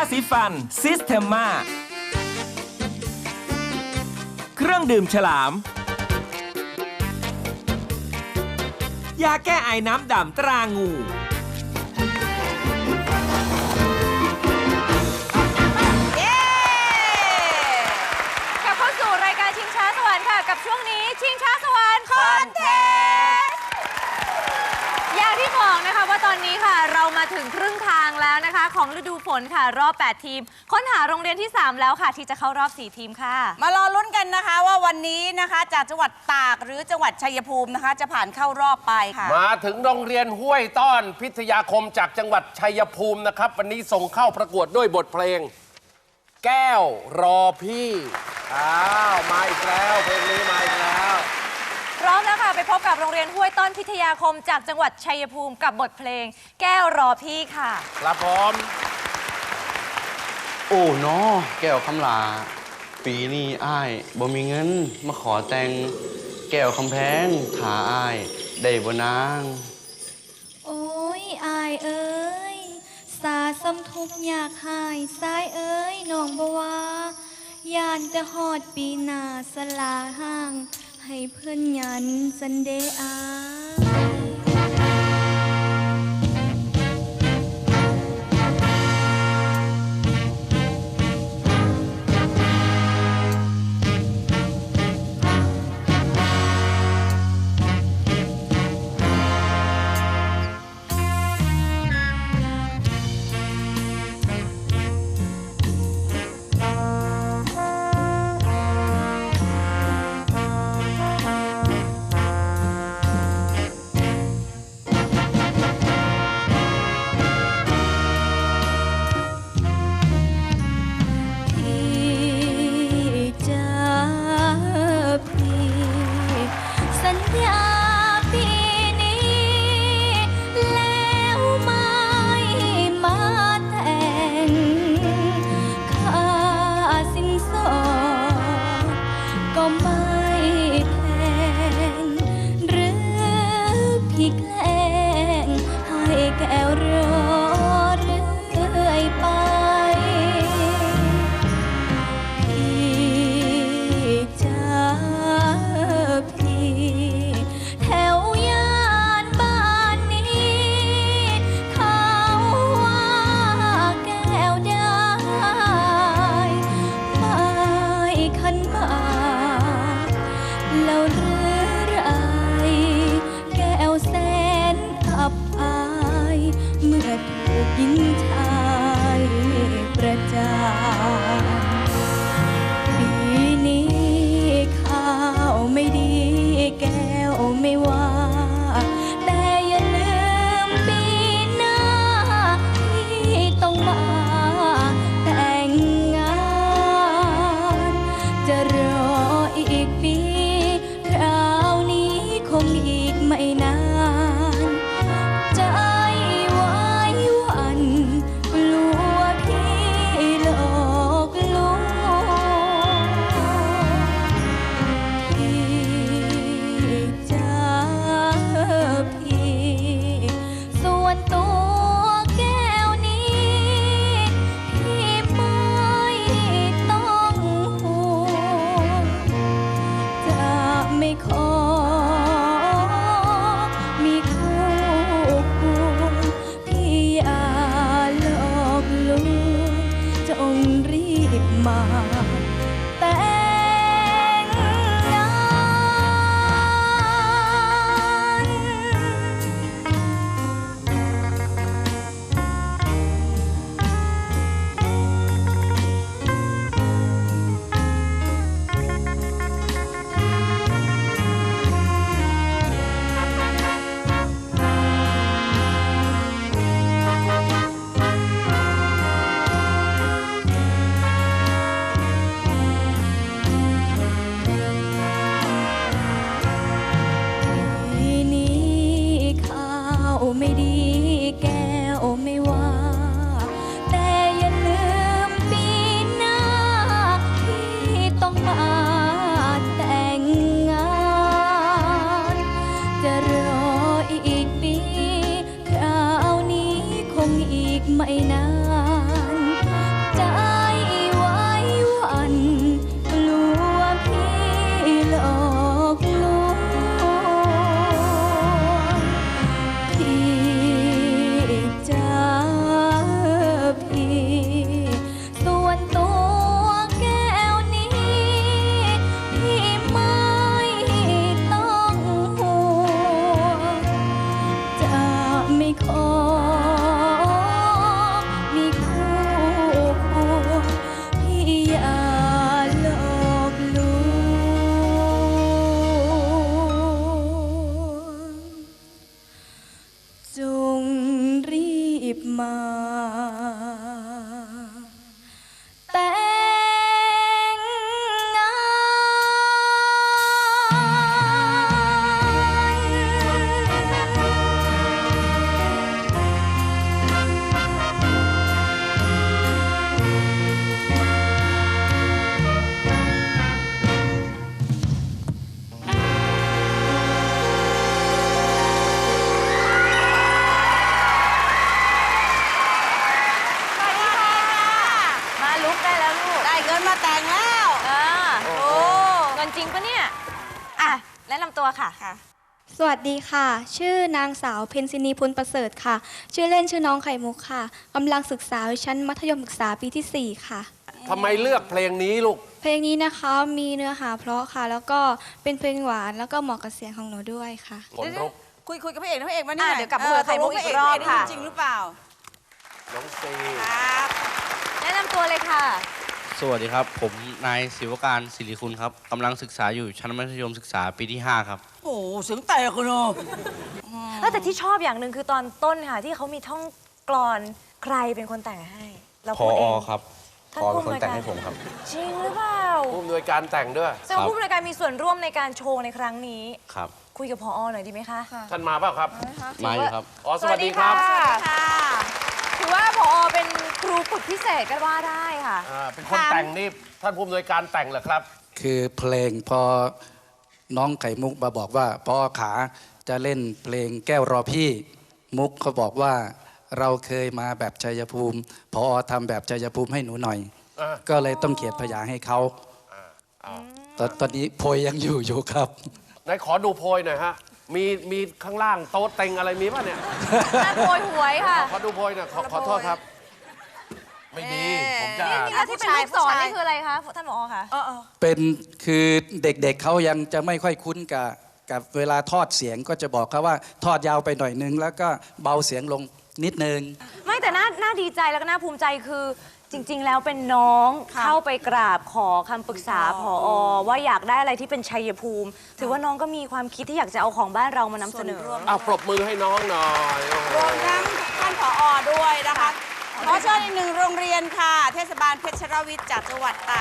าสีฟันซิสเทมมาเครื่องดื่มฉลาม ยาแก้ไอน้ำดำตรางู ว่าตอนนี้ค่ะ เรามาถึงครึ่งทางแล้วนะคะ ของฤดูฝนค่ะ รอบ 8 ทีม ค้นหาโรงเรียนที่ 3 แล้วค่ะ ที่จะเข้ารอบ 4 ทีมค่ะ มารอลุ้นกันนะคะว่าวันนี้นะคะ จากจังหวัดตากหรือจังหวัดชัยภูมินะคะ จะผ่านเข้ารอบไปค่ะ มาถึงโรงเรียนห้วยต้อนพิทยาคมจากจังหวัดชัยภูมินะครับ วันนี้ส่งเข้าประกวดด้วยบทเพลง แก้วรอพี่อ้าวมาอีกแล้วเพลงนี้มาอีกแล้วพ ร้อมแล้วค่ะ ไปพบกับโรงเรียนห้วยต้นพิทยาคม จากจังหวัดชัยภูมิกับบทเพลง แก้วรอพี่ค่ะ ครับพร้อมโอ้เนาะแก้วคำลา ปีนี้อ้ายบ่มีเงิน มาขอแต่ง แก้วคำแพงถาอ้าย ได้บ่นาง โอ้ยอายเอ้ย สาสำทุกข์อยากหายสายเอ้ยน้องบว่ายานจะหอดปีหน้าสลาห้าง ให้เพื่อนยันสันเดอา บมา ค่ะ สวัสดีค่ะ ชื่อนางสาวเพนซินีพุนประเสริฐค่ะ ชื่อเล่นชื่อน้องไข่มุกค่ะกำลังศึกษาอยู่ชั้นมัธยมศึกษาปีทีสี่ 4 ค่ะ ทำไมเลือกเพลงนี้ลูก เพลงนี้นะคะมีเนื้อหาเพราะค่ะ แล้วก็เป็นเพลงหวานแล้วก็เหมาะกับเสียงของหนูด้วยค่ะขนลุกคุยคุยกับพระเอกนะพระเอกมานี่อะหน่อเดี๋ยวกลับมาคุยกับไข่มุกอีกรอบพเค่ะจริงหรือเปล่าน้องซี ครับ แนะนำตัวเลยค่ะ สวัสดีครับ ผมนายศิวการศิริคุณครับกำลังศึกษาอยู่ชั้นมัธยมศึกษาปีที่ 5 ครับ โอ้โหเสียงแตกเลยเนอะเออแต่ที่ชอบอย่างหนึ่งคือตอนต้นค่ะ ที่เขามีท่องกลอนใครเป็นคนแต่งให้ เราพอพูดเอง ครับท่านพอผู้เป็นคนอำนวยแต่งการให้ผมครับ จริงหรือเปล่าผู้อำนวยการแต่งด้วย แสดงว่าผู้อำนวยการมีส่วนร่วมในการโชว์ในครั้งนี้ ครับ คุยกับพอหน่อยดีไหมคะ ท่านมาเปล่าครับ มาอยู่ครับ อ๋อ สวัสดีครับค่ะถือ ว่าพอเป็นครูฝึกพิเศษก็ว่าได้ค่ะ อ่าเป็นคนแต่งนี่ท่านผู้อำนวยการแต่งเหรอครับ คือเพลงพอน้องไข่มุกมาบอกว่าพอขาจะเล่นเพลงแก้วรอพี่ มุกเขาบอกว่าเราเคยมาแบบชัยภูมิพอทำแบบชัยภูมิให้หนูหน่อย อ่า ก็เลยต้องเขียนพยางค์ให้เขาตอนตอนนี้โพยยังอยู่อยู่ครับ ไหนขอดูโพยหน่อยฮะ มีมีข้างล่างโต๊ะเต็งอะไรมีป่ะเนี่ยงานโปรยหวยค่ะ ขอดูโพยหน่อยขอขอโทษครับ ไม่มี ผมจะนี่อ่านนี่แล้วที่เป็นลูกศรนี่คืออะไรคะท่านผอคะเออเออเป็นคือเด็กๆเขายังจะไม่ค่อยคุ้นกับกับเวลาทอดเสียงก็จะบอกเขาว่าทอดยาวไปหน่อยนึง แล้วก็เบาเสียงลงนิดนึง ไม่แต่น่าน่าดีใจแล้วก็น่าภูมิใจคือ จริง ๆ แล้วเป็นน้องเข้าไปกราบขอคำปรึกษาผอว่าอยากได้อะไรที่เป็นชัยภูมิ ถือว่าน้องก็มีความคิดที่อยากจะเอาของบ้านเรามานำเสนออ้าวปรบมือให้น้องหน่อยโอ้โหรวมทั้งท่านผอด้วยนะคะขอเชิญอีกหนึ่งโรงเรียนค่ะ เทศบาลเพชรวิทย์จากจังหวัดตาก